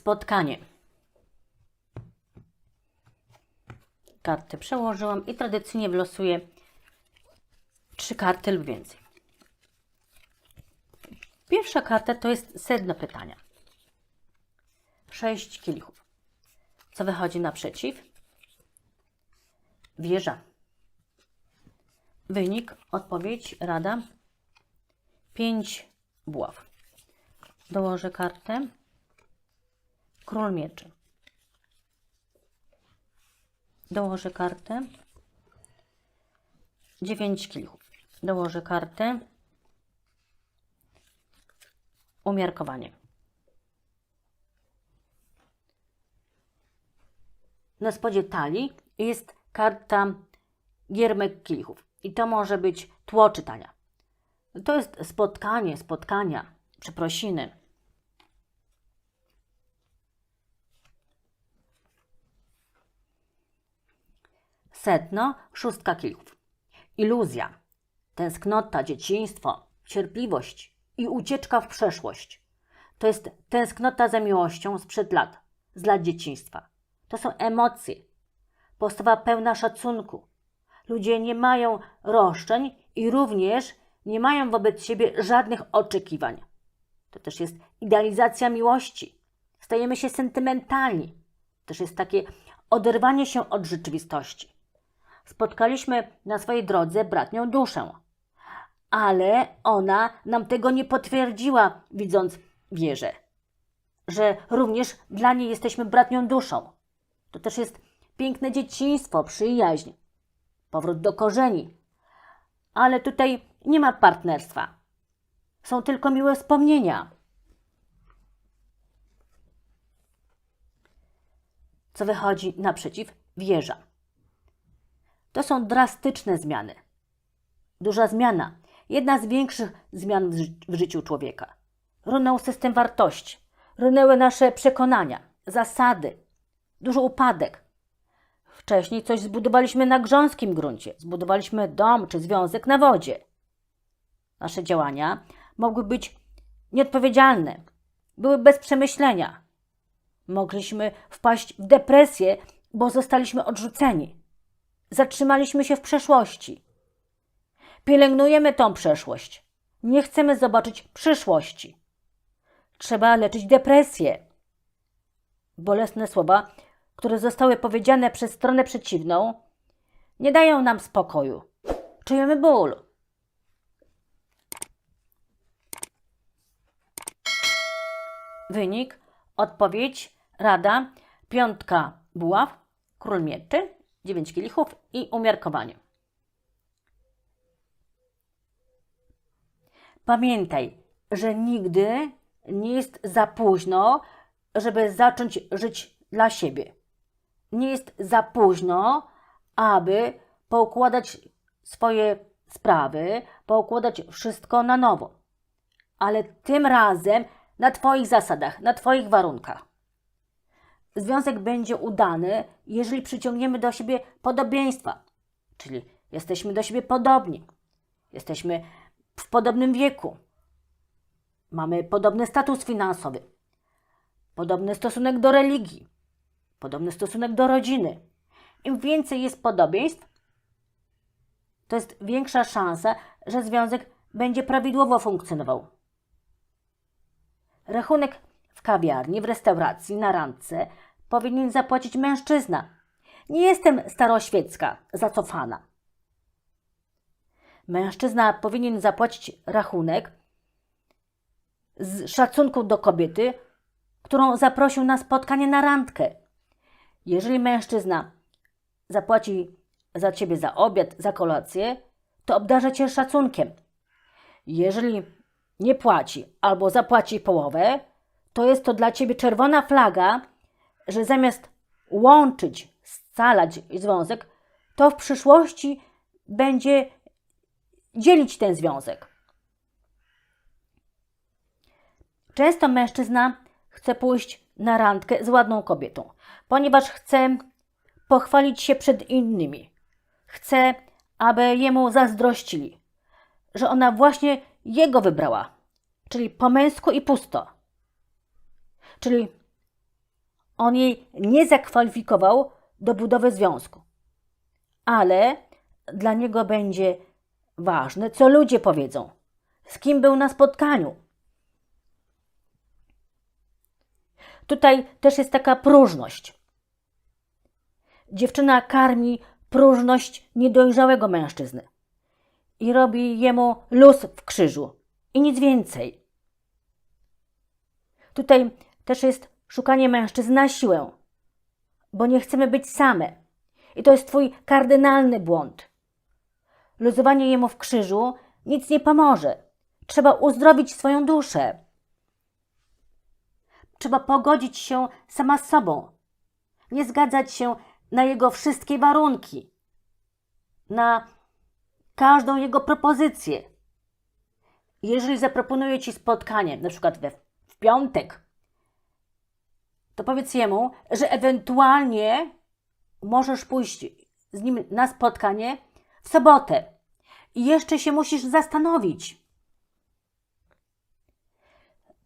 spotkanie. Karty przełożyłam i tradycyjnie wylosuję trzy karty lub więcej. Pierwsza karta to jest sedno pytania. Sześć kielichów. Co wychodzi naprzeciw? Wieża. Wynik, odpowiedź, rada. Pięć buław. Dołożę kartę. Król mieczy. Dołożę kartę. Dziewięć kielichów. Dołożę kartę. Umiarkowanie. Na spodzie talii jest karta giermek kielichów. I to może być tło czytania. To jest spotkanie, spotkania, przeprosiny. Sedno, szóstka kielichów. Iluzja, tęsknota, dzieciństwo, cierpliwość i ucieczka w przeszłość. To jest tęsknota za miłością sprzed lat, z lat dzieciństwa. To są emocje, postawa pełna szacunku. Ludzie nie mają roszczeń i również nie mają wobec siebie żadnych oczekiwań. To też jest idealizacja miłości. Stajemy się sentymentalni. To też jest takie oderwanie się od rzeczywistości. Spotkaliśmy na swojej drodze bratnią duszę, ale ona nam tego nie potwierdziła, widząc wieżę, że również dla niej jesteśmy bratnią duszą. To też jest piękne dzieciństwo, przyjaźń, powrót do korzeni. Ale tutaj nie ma partnerstwa. Są tylko miłe wspomnienia. Co wychodzi naprzeciw? Wieża. To są drastyczne zmiany. Duża zmiana. Jedna z większych zmian w, ży- w życiu człowieka. Runął system wartości, runęły nasze przekonania, zasady, duży upadek. Wcześniej coś zbudowaliśmy na grząskim gruncie, zbudowaliśmy dom czy związek na wodzie. Nasze działania mogły być nieodpowiedzialne, były bez przemyślenia. Mogliśmy wpaść w depresję, bo zostaliśmy odrzuceni. Zatrzymaliśmy się w przeszłości. Pielęgnujemy tą przeszłość. Nie chcemy zobaczyć przyszłości. Trzeba leczyć depresję. Bolesne słowa, które zostały powiedziane przez stronę przeciwną, nie dają nam spokoju. Czujemy ból. Wynik, odpowiedź, rada, piątka buław, król mieczy, dziewięć kielichów i umiarkowanie. Pamiętaj, że nigdy nie jest za późno, żeby zacząć żyć dla siebie. Nie jest za późno, aby poukładać swoje sprawy, poukładać wszystko na nowo. Ale tym razem na Twoich zasadach, na Twoich warunkach. Związek będzie udany, jeżeli przyciągniemy do siebie podobieństwa, czyli jesteśmy do siebie podobni, jesteśmy w podobnym wieku, mamy podobny status finansowy, podobny stosunek do religii, podobny stosunek do rodziny. Im więcej jest podobieństw, to jest większa szansa, że związek będzie prawidłowo funkcjonował. Rachunek w kawiarni, w restauracji, na randce powinien zapłacić mężczyzna. Nie jestem staroświecka, zacofana. Mężczyzna powinien zapłacić rachunek z szacunku do kobiety, którą zaprosił na spotkanie na randkę. Jeżeli mężczyzna zapłaci za ciebie za obiad, za kolację, to obdarza cię szacunkiem. Jeżeli nie płaci albo zapłaci połowę, to jest to dla ciebie czerwona flaga, że zamiast łączyć, scalać związek, to w przyszłości będzie dzielić ten związek. Często mężczyzna chce pójść na randkę z ładną kobietą, ponieważ chce pochwalić się przed innymi. Chce, aby jemu zazdrościli, że ona właśnie jego wybrała, czyli po męsku i pusto. Czyli on jej nie zakwalifikował do budowy związku. Ale dla niego będzie ważne, co ludzie powiedzą, z kim był na spotkaniu. Tutaj też jest taka próżność. Dziewczyna karmi próżność niedojrzałego mężczyzny i robi jemu luz w krzyżu i nic więcej. Tutaj też jest szukanie mężczyzn na siłę, bo nie chcemy być same. I to jest Twój kardynalny błąd. Luzowanie jemu w krzyżu nic nie pomoże. Trzeba uzdrowić swoją duszę. Trzeba pogodzić się sama z sobą. Nie zgadzać się na jego wszystkie warunki, na każdą jego propozycję. Jeżeli zaproponuje ci spotkanie, na przykład we, w piątek, to powiedz jemu, że ewentualnie możesz pójść z nim na spotkanie w sobotę i jeszcze się musisz zastanowić.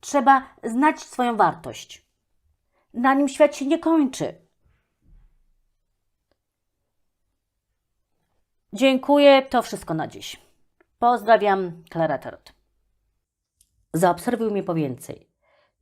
Trzeba znać swoją wartość. Na nim świat się nie kończy. Dziękuję, to wszystko na dziś. Pozdrawiam, Klara Tarot. Zaobserwuj mnie po więcej.